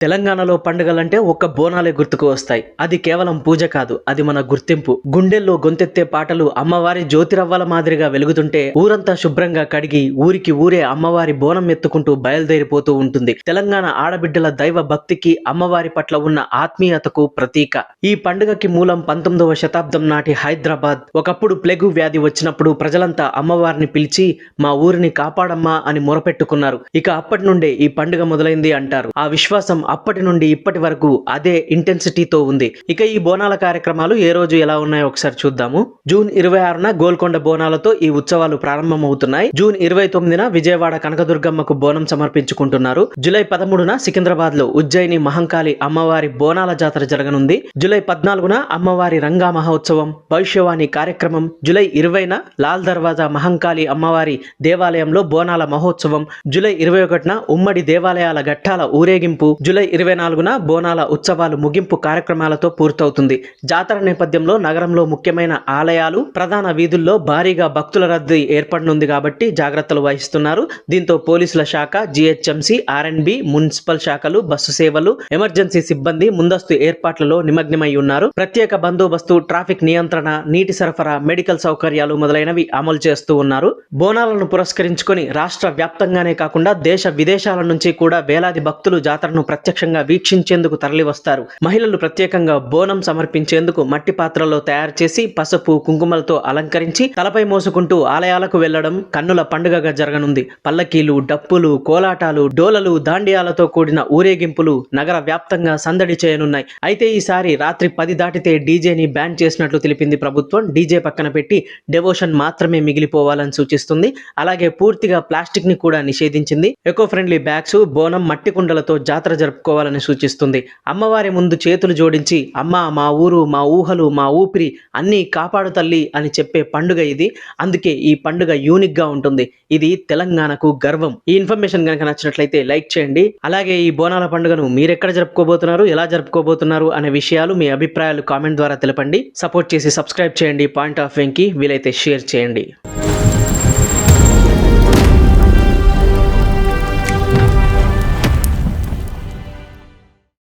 తెలంగాణలో పండుగలంటే ఒక్క బోనాలే గుర్తుకు వస్తాయి. అది కేవలం పూజ కాదు అది మన గుర్తింపు. గుండెల్లో గొంతెత్తే పాటలు అమ్మవారి జ్యోతిరవ్వల మాదిరిగా వెలుగుతుంటే ఊరంతా శుభ్రంగా కడిగి ఊరికి ఊరే అమ్మవారి బోనం ఎత్తుకుంటూ బయలుదేరిపోతూ ఉంటుంది. తెలంగాణ ఆడబిడ్డల దైవ భక్తికి అమ్మవారి పట్ల ఉన్న ఆత్మీయతకు ప్రతీక. ఈ పండుగకి మూలం పంతొమ్మిదవ శతాబ్దం నాటి హైదరాబాద్. ఒకప్పుడు ప్లెగు వ్యాధి వచ్చినప్పుడు ప్రజలంతా అమ్మవారిని పిలిచి మా ఊరిని కాపాడమ్మా అని మొరపెట్టుకున్నారు. ఇక అప్పటి నుండే ఈ పండుగ మొదలైంది అంటారు. ఆ విశ్వాసం అప్పటి నుండి ఇప్పటి వరకు అదే ఇంటెన్సిటీతో ఉంది. ఇక ఈ బోనాల కార్యక్రమాలు ఏ రోజు ఎలా ఉన్నాయో ఒకసారి చూద్దాము. జూన్ ఇరవై ఆరున గోల్కొండ బోనాలతో ఈ ఉత్సవాలు ప్రారంభమవుతున్నాయి. జూన్ ఇరవై తొమ్మిదిన విజయవాడ కనకదుర్గమ్మకు బోనం సమర్పించుకుంటున్నారు. జూలై పదమూడున సికింద్రాబాద్లో ఉజ్జయిని మహంకాళి అమ్మవారి బోనాల జాతర జరగనుంది. జూలై పద్నాలుగున అమ్మవారి రంగా మహోత్సవం భవిష్యవాణి కార్యక్రమం. జూలై ఇరవైన లాల్ దర్వాజా మహంకాళి అమ్మవారి దేవాలయంలో బోనాల మహోత్సవం. జూలై ఇరవై ఒకటిన ఉమ్మడి దేవాలయాల ఘట్టాల ఊరేగింపు. జూలై ఇరవై నాలుగున బోనాల ఉత్సవాలు ముగింపు కార్యక్రమాలతో పూర్తవుతుంది. జాతర నేపథ్యంలో నగరంలో ముఖ్యమైన ఆలయాలు ప్రధాన వీధుల్లో భారీగా భక్తుల రద్దీ ఏర్పడనుంది కాబట్టి జాగ్రత్తలు వహిస్తున్నారు. దీంతో పోలీసుల శాఖ జీహెచ్ఎంసీ ఆర్ఎన్బి మున్సిపల్ శాఖలు బస్సు సేవలు ఎమర్జెన్సీ సిబ్బంది ముందస్తు ఏర్పాట్లలో నిమగ్నమై ఉన్నారు. ప్రత్యేక బందోబస్తు ట్రాఫిక్ నియంత్రణ నీటి సరఫరా మెడికల్ సౌకర్యాలు మొదలైనవి అమలు చేస్తూ ఉన్నారు. బోనాలను పురస్కరించుకొని రాష్ట్ర వ్యాప్తంగానే కాకుండా దేశ విదేశాల నుంచి కూడా వేలాది భక్తులు జాతరను ప్రత్యక్షంగా వీక్షించేందుకు తరలివస్తారు. మహిళలు ప్రత్యేకంగా బోనం సమర్పించేందుకు మట్టి పాత్రలో తయారు చేసి పసుపు కుంకుమలతో అలంకరించి తలపై మోసుకుంటూ ఆలయాలకు వెళ్ళడం కన్నుల పండుగగా జరగనుంది. పల్లకీలు డప్పులు కోలాటాలు డోలలు దాండియాలతో కూడిన ఊరేగింపులు నగర వ్యాప్తంగా సందడి చేయనున్నాయి. అయితే ఈసారి రాత్రి పది దాటితే డీజేని బ్యాన్ చేసినట్లు తెలిపింది ప్రభుత్వం. డీజే పక్కన పెట్టి డెవోషన్ మాత్రమే మిగిలిపోవాలని సూచిస్తుంది. అలాగే పూర్తిగా ప్లాస్టిక్ని కూడా నిషేధించింది. ఎకో ఫ్రెండ్లీ బ్యాగ్స్ బోనం మట్టి కుండలతో జాతర జరుపు జరుపుకోవాలని సూచిస్తుంది. అమ్మవారి ముందు చేతులు జోడించి అమ్మ మా ఊరు మా ఊహలు మా ఊపిరి అన్నీ కాపాడు తల్లి అని చెప్పే పండుగ ఇది. అందుకే ఈ పండుగ యూనిక్గా ఉంటుంది. ఇది తెలంగాణకు గర్వం. ఈ ఇన్ఫర్మేషన్ కనుక నచ్చినట్లయితే లైక్ చేయండి. అలాగే ఈ బోనాల పండుగను మీరెక్కడ జరుపుకోబోతున్నారు ఎలా జరుపుకోబోతున్నారు అనే విషయాలు మీ అభిప్రాయాలు కామెంట్ ద్వారా తెలపండి. సపోర్ట్ చేసి సబ్స్క్రైబ్ చేయండి. పాయింట్ ఆఫ్ వ్యూకి వీలైతే షేర్ చేయండి.